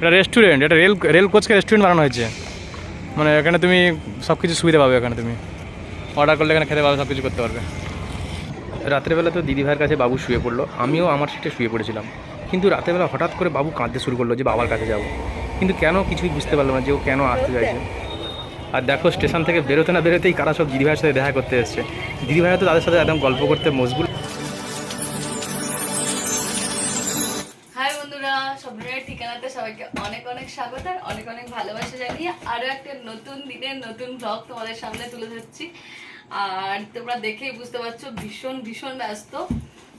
এটা রেস্টুরেন্ট এটা rail rail কোচকে রেস্টুরেন্ট বানানো হয়েছে। মানে এখানে তুমি সব কিছু সুবিধা পাবে এখানে তুমি। অর্ডার করলে এখানে খেতে পাবে সব কিছু করতে পারবে। রাত্রেবেলা তো দিদি ভাইয়ের কাছে বাবু শুয়ে পড়ল। আমিও আমার সিটে শুয়ে পড়েছিলাম। কিন্তু রাতেরবেলা হঠাৎ করে বাবু কাঁদতে শুরু করল যে বাবার কাছে যাব। কিন্তু কেন কিছুই বুঝতে পারলাম না যে ও কেন আসতে চাইছে। আর দেখো স্টেশন থেকে বেরোতে না বেরোতেই কারা সব দিদিভাইয়ের সাথে দেখা করতে এসছে। দিদি ভাইয়া তো তাদের সাথে একদম গল্প করতে মশগুল। একটা নতুন দিনের নতুন ব্লগ তোমাদের সামনে তুলে ধরছি। আর তোমরা দেখেই বুঝতে পারছ, ভীষণ ভীষণ ব্যস্ত।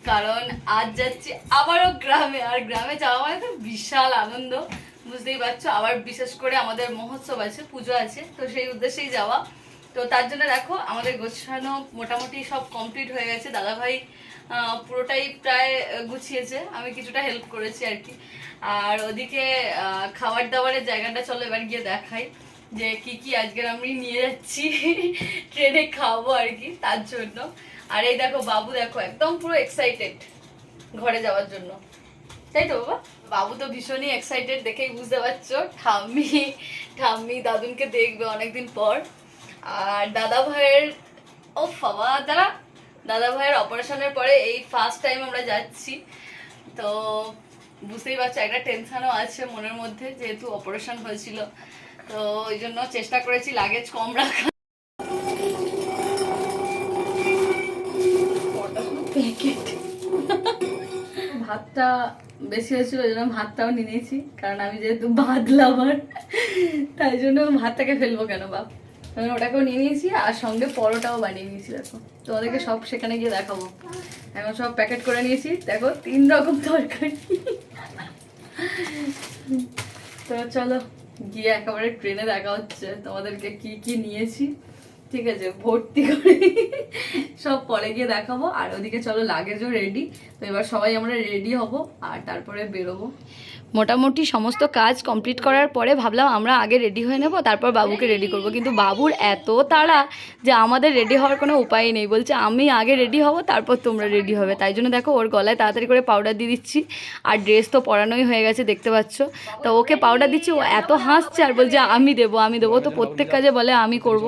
কারণ আজ যাচ্ছি আবারও গ্রামে, আর গ্রামে যাওয়া মানে তো বিশাল আনন্দ। বুঝতেই পারছ, আবার বিশেষ করে আমাদের মহোৎসব আছে, পুজো আছে, তো সেই উদ্দেশ্যেই যাওয়া। তো তার জন্য দেখো, আমাদের গোছানো মোটামুটি সব কমপ্লিট হয়ে গেছে। দাদাভাই পুরোটাই প্রায় গুছিয়েছে। আমি কিছুটা হেল্প করেছি আর কি। আর ওদিকে খাবার দাবারের জায়গাটা চলো এবার গিয়ে দেখাই। যে কি কি আজকের আমি নিয়ে যাচ্ছি, ট্রেনে খাব আর কি, তার জন্য। আর এই দেখো বাবু দেখো, একদম পুরো এক্সাইটেড ঘরে যাওয়ার জন্য। তাই তো বাবা? বাবু তো ভীষণই এক্সাইটেড দেখেই বুঝতে পারছ। ঠাম্মি ঠাম্মি দাদুনকে দেখবে অনেকদিন পর। আর দাদা ভাইয়ের ও বাবা দাদা দাদা ভাইয়ের অপারেশনের পরে এই ফার্স্ট টাইম আমরা যাচ্ছি। তো বুঝতেই পারছ, একটা টেনশনও আছে মনের মধ্যে, যেহেতু অপারেশন হয়েছিল। তো ওই জন্য চেষ্টা করেছি লাগেজ কম রাখা ভাতটা বেশি হয়েছিল, ওই জন্য ভাতটাও নিয়ে নিয়েছি, কারণ আমি যেহেতু ভাত লাভার তাই জন্য ভাতটাকে ফেলব কেন বাপ? ওটাকেও নিয়ে নিয়েছি, আর সঙ্গে পরোটাও বানিয়ে নিয়েছি, দেখো। তোমাদেরকে সব সেখানে গিয়ে দেখাবো। এখন সব প্যাকেট করে নিয়েছি, দেখো, তিন রকম তরকারি। তো চলো গিয়ে একেবারে ট্রেনে দেখা হচ্ছে। তোমাদেরকে কি কি নিয়েছি? ঠিক আছে, ভর্তি করে। সব পরে গিয়ে দেখাবো। আর ওদিকে চলো লাগেজও রেডি তো এবার সবাই আমরা রেডি হব, আর তারপরে বেরোবো। মোটামুটি সমস্ত কাজ কমপ্লিট করার পরে ভাবলাম আমরা আগে রেডি হয়ে নেব, তারপর বাবুকে রেডি করব। কিন্তু বাবুর এত তাড়া যে আমাদের রেডি হওয়ার কোনো উপায় নেই। বলছে, আমি আগে রেডি হব, তারপর তোমরা রেডি হবে। তাই জন্য দেখো, ওর গলায় তাড়াতাড়ি করে পাউডার দিয়ে দিচ্ছি। আর ড্রেস তো পরানোই হয়ে গেছে, দেখতে পাচ্ছ? তো ওকে পাউডার দিচ্ছি, ও এত হাসছে আর বলছে, আমি দেবো আমি দেবো। তো প্রত্যেক কাজে বলে, আমি করব।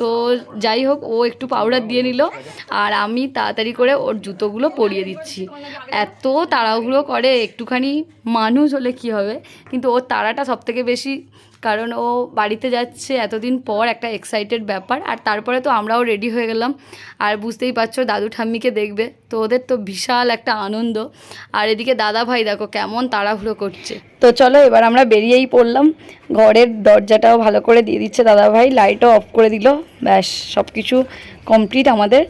তো যাই হোক, ও একটু পাউডার দিয়ে নিল আর আমি তাড়াতাড়ি করে ওর জুতোগুলো পরিয়ে দিচ্ছি। এত তাড়াহুড়ো করে, একটুখানি মানুষ হলে কি হবে? কিন্তু ওর তাড়াটা সবথেকে বেশি কারণ ও বাড়িতে যাচ্ছে এতদিন পর, একটা এক্সাইটেড ব্যাপার। আর তারপরে তো আমরাও রেডি হয়ে গেলাম। আর বুঝতেই পারছ, দাদু ঠাম্মিকে দেখবে। তো ওদের তো বিশাল একটা আনন্দ। আর এদিকে দাদা ভাই দেখো কেমন তাড়াহুড়ো করছে। তো চলো, এবার আমরা বেরিয়েই পড়লাম। ঘরের দরজাটাও ভালো করে দিয়ে দিচ্ছে দাদা ভাই। লাইটও অফ করে দিল। ব্যাস সব কিছু কমপ্লিট আমাদের।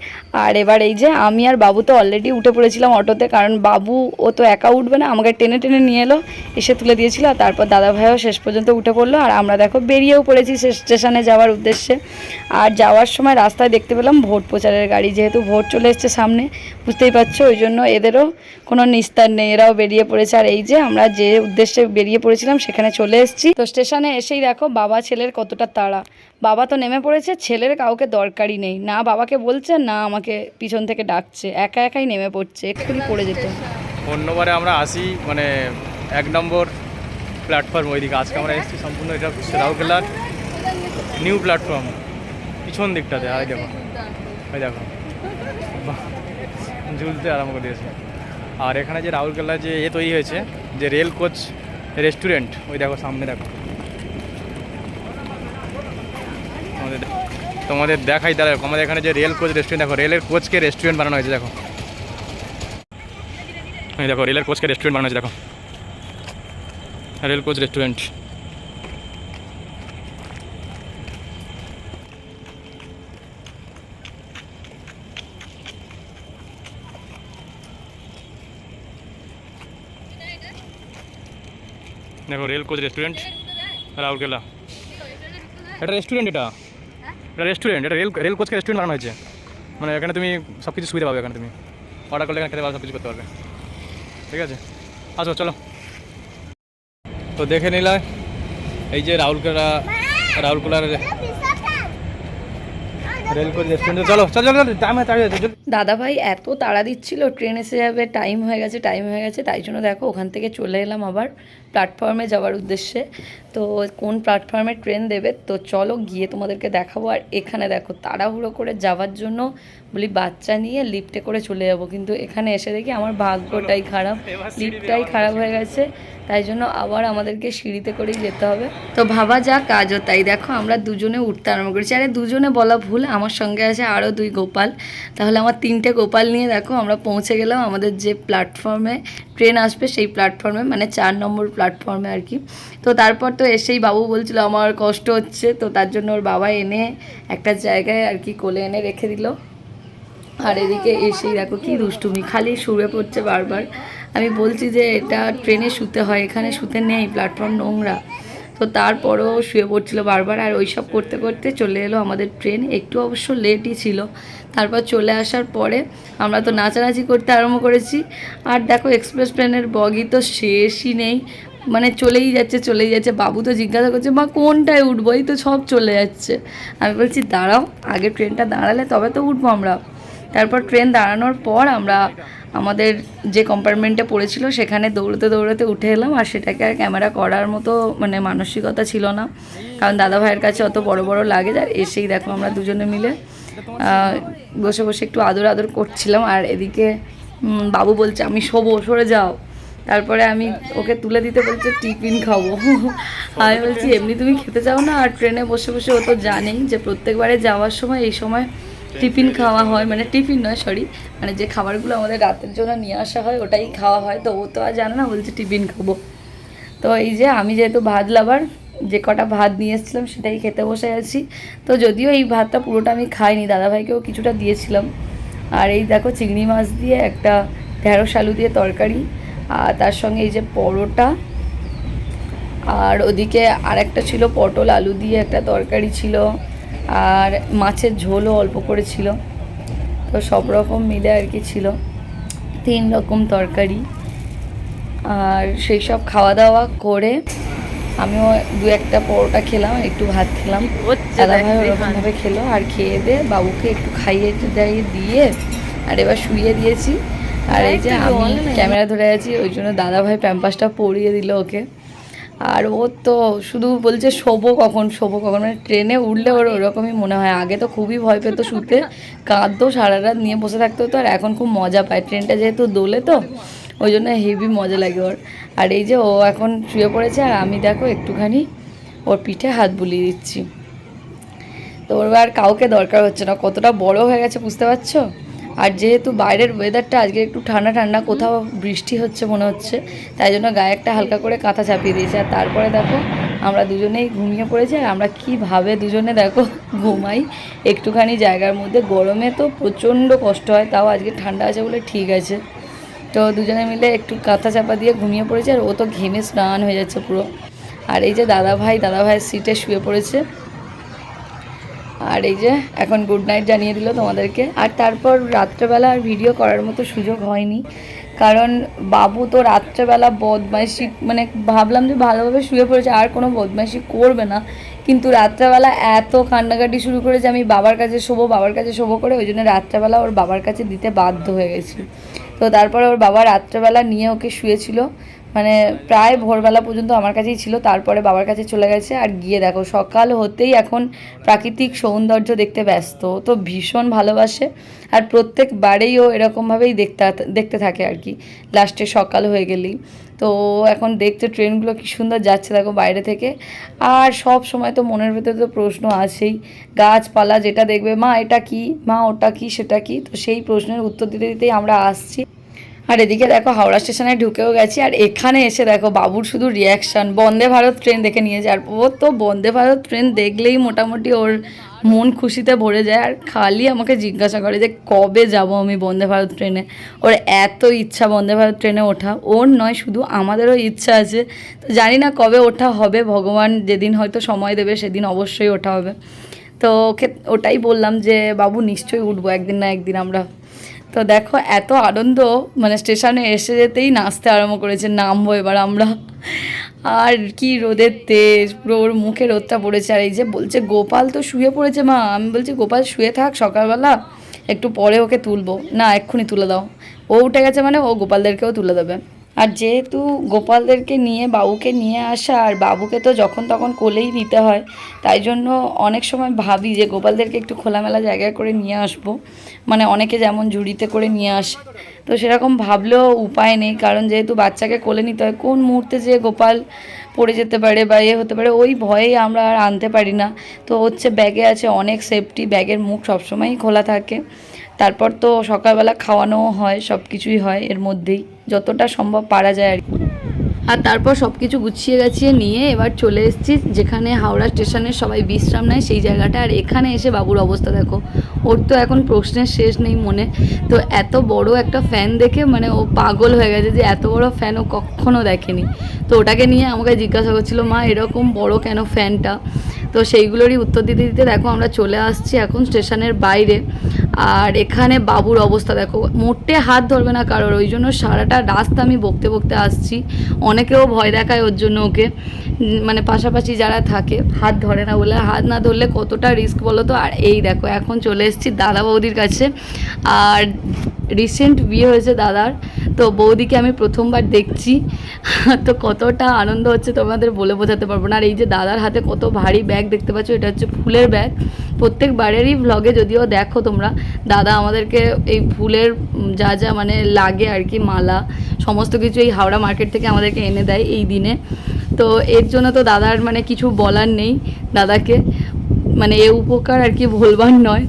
আর এবার এই যে আমি আর বাবু তো অলরেডি উঠে পড়েছিলাম অটোতে, কারণ বাবু ও তো একা উঠবে না, আমাকে টেনে টেনে নিয়ে এলো, এসে তুলে দিয়েছিল, আর তারপর দাদা ভাইও শেষ পর্যন্ত উঠে পড়ল। আর আমরা দেখো বেরিয়েও পড়েছি স্টেশনে যাওয়ার উদ্দেশ্যে। আর যাওয়ার সময় রাস্তায় দেখতে পেলাম ভোট প্রচারের গাড়ি, যেহেতু ভোট চলে এসছে সামনে, বুঝতেই পারছ, ওই জন্য এদেরও কোনো নিস্তার নেই, এরাও বেরিয়ে পড়েছে। আর এই যে আমরা যে উদ্দেশ্যে বেরিয়ে পড়েছিলাম, সেখানে চলে এসেছি। তো স্টেশনে এসেই দেখো বাবা ছেলের কতটা তাড়া। বাবা তো নেমে পড়েছে, ছেলের কাউকে দরকারই নেই, না বাবাকে বলছে, না, আমাকে পিছন থেকে ডাকছে, একা একাই নেমে পড়ছে, এক্ষুনি পড়ে যেত। অন্যবারে আমরা আসি মানে এক নম্বর প্ল্যাটফর্ম ওইদিকে। আজকে আমরা এসেছি সম্পূর্ণ এটা হচ্ছে রাউরকেলার নিউ প্ল্যাটফর্ম, পিছন দিকটাতে আর দেখো ওই দেখো। ঝুলতে আরম্ভ করে দিয়েছে। আর এখানে যে রাউরকেলা যে এ তৈরি হয়েছে, যে রেল কোচ রেস্টুরেন্ট, ওই দেখো, সামনে দেখো তোমাদের তোমাদের দেখাই তাহলে আমাদের এখানে যে রেল কোচ রেস্টুরেন্ট দেখো রেলের কোচকে রেস্টুরেন্ট বানানো হয়েছে, দেখো। দেখো রেলের কোচকে রেস্টুরেন্ট বানানো হয়েছে, দেখো। রেল কোচ রেস্টুরেন্ট দেখো রেল কোচ রেস্টুরেন্ট রাউরকেলা। এটা রেস্টুরেন্ট এটা? এটা রেস্টুরেন্ট এটা রেল রেল কোচকে রেস্টুরেন্ট বানানো হয়েছে। মানে এখানে তুমি সব কিছু সুবিধা পাবে এখানে তুমি। অর্ডার করলে এখানে খেতে পারবে সব কিছু করতে পারবে। ঠিক আছে? আসো, চলো। তো দেখে নিলে, এই যে রাহুলকেলা রাহুলকেলার চল দাদাভাই এত তাড়া দিচ্ছিল ট্রেন এসে যাবে টাইম হয়ে গেছে টাইম হয়ে গেছে, তাই জন্য দেখো ওখান থেকে চলে এলাম আবার। প্ল্যাটফর্মে যাওয়ার উদ্দেশ্যে। তো কোন প্ল্যাটফর্মে ট্রেন দেবে? তো চলো গিয়ে তোমাদেরকে দেখাবো। আর এখানে দেখো, তাড়াহুড়ো করে যাওয়ার জন্য বলি বাচ্চা নিয়ে লিফটে করে চলে যাব। কিন্তু এখানে এসে দেখি আমার ভাগ্যটাই খারাপ। লিফটটাই খারাপ হয়ে গেছে। তাই জন্য আবার আমাদেরকে সিঁড়িতে করেই যেতে হবে। তো ভাবা যা কাজও তাই। দেখো, আমরা দুজনে উঠতে আরম্ভ করেছি। আরে দুজনে বলা ভুল। আমার সঙ্গে আছে আরও দুই গোপাল। তাহলে আমার তিনটে গোপাল নিয়ে দেখো, আমরা পৌঁছে গেলাম আমাদের যে প্ল্যাটফর্মে ট্রেন আসবে, সেই প্ল্যাটফর্মে মানে চার নম্বর প্ল্যাটফর্মে আর কি। তো তারপর তো এসেই বাবু বলছিল, আমার কষ্ট হচ্ছে। তো তার জন্য ওর বাবা এনে একটা জায়গায় আর কি কোলে এনে রেখে দিল। আর এদিকে এসেই দেখো কি দুষ্টুমি, খালি শুয়ে পড়ছে বারবার। আমি বলছি যে, এটা ট্রেনে শুতে হয়, এখানে শুতে নেই প্ল্যাটফর্ম নোংরা। তো তারপরও শুয়ে পড়ছিল বারবার। আর ওইসব করতে করতে চলে এলো আমাদের ট্রেন। একটু অবশ্য লেটই ছিল। তারপর চলে আসার পরে আমরা তো নাচানাচি করতে আরম্ভ করেছি। আর দেখো এক্সপ্রেস ট্রেনের বগি তো শেষই নেই। মানে চলেই যাচ্ছে চলেই যাচ্ছে। বাবু তো জিজ্ঞাসা করছে, মা, কোনটায় উঠবো? এই তো সব চলে যাচ্ছে। আমি বলছি, দাঁড়াও, আগে ট্রেনটা দাঁড়ালে তবে তো উঠবো আমরা। তারপর ট্রেন দাঁড়ানোর পর আমরা আমাদের যে কম্পার্টমেন্টে পড়েছিল, সেখানে দৌড়তে দৌড়তে উঠে এলাম। আর সেটাকে আর ক্যামেরা করার মতো মানে মানসিকতা ছিল না। কারণ দাদা ভাইয়ের কাছে অত বড় বড় লাগে আর এসেই দেখো আমরা দুজনে মিলে বসে বসে একটু আদর আদর করছিলাম। আর এদিকে বাবু বলছে, আমি শোবো, সরে যাও। তারপরে আমি ওকে তুলে দিতে বলছে, টিফিন খাব। আমি বলছি, এমনি তুমি খেতে চাও না? আর ট্রেনে বসে বসে ও তো জানেই যে প্রত্যেকবারে যাওয়ার সময় এই সময় টিফিন খাওয়া হয় মানে টিফিন নয়, সরি মানে যে খাবারগুলো আমাদের রাতের জন্য নিয়ে আসা হয় ওটাই খাওয়া হয়। তো ও তো আর জানে না, বলছে টিফিন খাব। তো এই যে আমি যেহেতু ভাত লাভার, যে কটা ভাত নিয়ে এসেছিলাম সেটাই খেতে বসে আছি। তো যদিও এই ভাতটা পুরোটা আমি খাইনি, দাদাভাইকেও কিছুটা দিয়েছিলাম। আর এই দেখো চিংড়ি মাছ দিয়ে একটা ঢেঁড়স আলু দিয়ে তরকারি আর তার সঙ্গে এই যে পরোটা। আর ওদিকে আরেকটা ছিল পটল আলু দিয়ে একটা তরকারি ছিল। আর মাছের ঝোলও অল্প করে ছিল। তো সব রকম মিলে আর কি ছিল। তিন রকম তরকারি। আর সেই সব খাওয়া দাওয়া করে আমিও দু একটা পরোটা খেলাম একটু ভাত খেলাম। দাদা ভাই ওরকমভাবে খেলো আর খেয়ে দিয়ে বাবুকে একটু খাইয়ে দাইয়ে দিয়ে আর এবার শুইয়ে দিয়েছি। আর এই যে আমি ক্যামেরা ধরে আছি ওই জন্য দাদা ভাই প্যাম্পাসটা পরিয়ে দিল ওকে। আর ও তো শুধু বলছে শোবো কখন শোবো কখন মানে ট্রেনে উঠলে ওর ওরকমই মনে হয়। আগে তো খুবই ভয় পেতো শুতে কাঁদতো সারা রাত নিয়ে বসে থাকতো তো আর এখন খুব মজা পায়। ট্রেনটা যেহেতু দোলে তো ওই জন্য হেভি মজা লাগে ওর। আর এই যে ও এখন শুয়ে পড়েছে আর আমি দেখো একটুখানি ওর পিঠে হাত বুলিয়ে দিচ্ছি। তো ওর আর কাউকে দরকার হচ্ছে না। কতটা বড় হয়ে গেছে বুঝতে পারছ? আর যেহেতু বাইরের ওয়েদারটা আজকে একটু ঠান্ডা ঠান্ডা, কোথাও বৃষ্টি হচ্ছে মনে হচ্ছে, তাই জন্য গায়ে একটা হালকা করে কাঁথা চাপিয়ে দিয়েছে। আর তারপরে দেখো, আমরা দুজনেই ঘুমিয়ে পড়েছি, আর আমরা কীভাবে দুজনে দেখো ঘুমাই। একটুখানি জায়গার মধ্যে, গরমে তো প্রচণ্ড কষ্ট হয়, তাও আজকে ঠান্ডা আছে বলে ঠিক আছে। তো দুজনে মিলে একটু কাঁথা চাপা দিয়ে ঘুমিয়ে পড়েছে, আর ও তো ঘেমে স্নান হয়ে যাচ্ছে পুরো। আর এই যে দাদা ভাই দাদা ভাইয়ের সিটে শুয়ে পড়েছে। আর এই যে, এখন গুড নাইট জানিয়ে দিল তোমাদেরকে। আর তারপর রাত্রেবেলা আর ভিডিও করার মতো সুযোগ হয়নি। কারণ বাবু তো রাত্রেবেলা বদমাইশি মানে ভাবলাম যে ভালোভাবে শুয়ে পড়েছে, আর কোনো বদমাইশি করবে না। কিন্তু রাত্রেবেলা এত কান্নাকাটি শুরু করেছে আমি বাবার কাছে শোবো, বাবার কাছে শোবো করে, ওই জন্য রাত্রেবেলা ওর বাবার কাছে দিতে বাধ্য হয়ে গেছি। তো তারপরে ওর বাবা রাত্রেবেলা নিয়ে ওকে শুয়েছিল। মানে প্রায় ভোরবেলা পর্যন্ত আমার কাছেই ছিল, তারপরে বাবার কাছে চলে গেছে আর গিয়ে দেখো, সকাল হতেই এখন প্রাকৃতিক সৌন্দর্য দেখতে ব্যস্ত তো ভীষণ ভালোবাসে আর প্রত্যেকবারেই ও এরকমভাবেই দেখতে দেখতে থাকে আর কি, লাস্টে সকাল হয়ে গেলেই। তো এখন দেখতে ট্রেনগুলো কি সুন্দর যাচ্ছে দেখো বাইরে থেকে, আর সব সময় তো মনের ভেতরে তো প্রশ্ন আছেই, গাছপালা যেটা দেখবে, মা এটা কি, মা ওটা কি, সেটা কি, তো সেই প্রশ্নের উত্তর দিতে দিতেই আমরা আসছি। আর এদিকে দেখো হাওড়া স্টেশনে ঢুকেও গেছি, আর এখানে এসে দেখো বাবুর শুধু রিয়াকশান বন্দে ভারত ট্রেন দেখে নিয়ে যায়, আর ও তো বন্দে ভারত ট্রেন দেখলেই মোটামুটি ওর মন খুশিতে ভরে যায়। আর খালি আমাকে জিজ্ঞাসা করে যে কবে যাব আমি বন্দে ভারত ট্রেনে ওর এত ইচ্ছা বন্দে ভারত ট্রেনে ওঠা। ওর নয়, শুধু আমাদেরও ইচ্ছা আছে। তো জানি না কবে ওঠা হবে, ভগবান যেদিন হয়তো সময় দেবে সেদিন অবশ্যই ওঠা হবে। তো ওকে, ওটাই বললাম যে, বাবু নিশ্চয়ই উঠবো একদিন না একদিন আমরা। তো দেখো, এত আনন্দ মানে স্টেশনে এসে যেতেই নাচতে আরম্ভ করেছে, নামবো এবার আমরা। আর কি রোদের তেজ, পুরো ওর মুখে রোদটা পড়েছে, আর এই যে বলছে, গোপাল তো শুয়ে পড়েছে মা। আমি বলছি, গোপাল শুয়ে থাক, সকালবেলা একটু পরে ওকে তুলবো। না, এক্ষুনি তুলে দাও। ও উঠে গেছে মানে ও গোপালদেরকেও তুলে দেবে। আর যেহেতু গোপালদেরকে নিয়ে, বাবুকে নিয়ে আসা আর বাবুকে তো যখন তখন কোলেই নিতে হয়, তাই জন্য অনেক সময় ভাবি যে গোপালদেরকে একটু খোলামেলা জায়গায় করে নিয়ে আসব। মানে অনেকে যেমন ঝুড়িতে করে নিয়ে আসে। তো সেরকম ভাবলেও উপায় নেই, কারণ যেহেতু বাচ্চাকে কোলে নিতে হয়, কোন মুহূর্তে যে গোপাল পড়ে যেতে পারে বা এ হতে পারে, ওই ভয়েই আমরা আর আনতে পারি না। তো হচ্ছে ব্যাগে আছে অনেক সেফটি ব্যাগের মুখ সবসময়ই খোলা থাকে। তারপর তো সকালবেলা খাওয়ানোও হয় সব কিছুই হয় এর মধ্যেই। যতটা সম্ভব পারা যায় আর আর তারপর সব কিছু গুছিয়ে গাছিয়ে নিয়ে এবার চলে এসেছি যেখানে হাওড়া স্টেশনে সবাই বিশ্রাম নেয় সেই জায়গাটা। আর এখানে এসে বাবুর অবস্থা দেখো, ওর তো এখন প্রশ্নের শেষ নেই মনে। তো এত বড় একটা ফ্যান দেখে মানে ও পাগল হয়ে গেছে যে এত বড় ফ্যান ও কখনো দেখেনি। তো ওটাকে নিয়ে আমাকে জিজ্ঞাসা করছিল, মা, এরকম বড় কেন ফ্যানটা তো সেইগুলোরই উত্তর দিতে দিতে দেখো আমরা চলে আসছি এখন স্টেশনের বাইরে। আর এখানে বাবুর অবস্থা দেখো, মোটে হাত ধরবে না কারোর, ওই জন্য সারাটা রাস্তা আমি বকতে বকতে আসছি। অনেকেও ভয় দেখায় ওর জন্য ওকে। মানে পাশাপাশি যারা থাকে, হাত ধরে না বলে, হাত না ধরলে কতটা রিস্ক বলো তো? আর এই দেখো, এখন চলে এসেছি দাদা বৌদির কাছে। আর রিসেন্ট বিয়ে হয়েছে দাদার। তো বৌদিকে আমি প্রথমবার দেখছি। তো কতটা আনন্দ হচ্ছে তোমাদের বলে বোঝাতে পারব না। আর এই যে দাদার হাতে কত ভারী ব্যাগ দেখতে পাচ্ছ, এটা হচ্ছে ফুলের ব্যাগ প্রত্যেক প্রত্যেকবারেরই ভ্লগে যদিও দেখো তোমরা, দাদা আমাদেরকে এই ফুলের যা যা মানে লাগে আর কি, মালা, সমস্ত কিছু এই হাওড়া মার্কেট থেকে আমাদেরকে এনে দেয় এই দিনে। তো এর জন্য তো দাদার মানে কিছু বলার নেই দাদাকে। মানে এ উপকার আর কি ভুলবার নয়।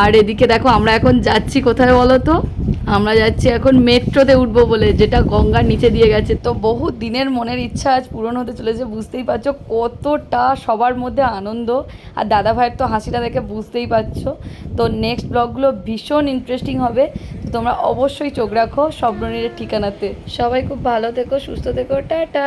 আর এদিকে দেখো, আমরা এখন যাচ্ছি কোথায় বলো তো? আমরা যাচ্ছি এখন মেট্রোতে উঠবো বলে, যেটা গঙ্গার নিচে দিয়ে গেছে। তো বহু দিনের মনের ইচ্ছা আজ পূরণ হতে চলেছে, বুঝতেই পারছ? কতটা সবার মধ্যে আনন্দ। আর দাদা ভাইয়ের তো হাসিটা দেখে বুঝতেই পারছ। তো নেক্সট ব্লগগুলো ভীষণ ইন্টারেস্টিং হবে। তো তোমরা অবশ্যই চোখ রাখো স্বপ্ননীরের ঠিকানাতে। সবাই খুব ভালো থেকো, সুস্থ থেকো, টাটা।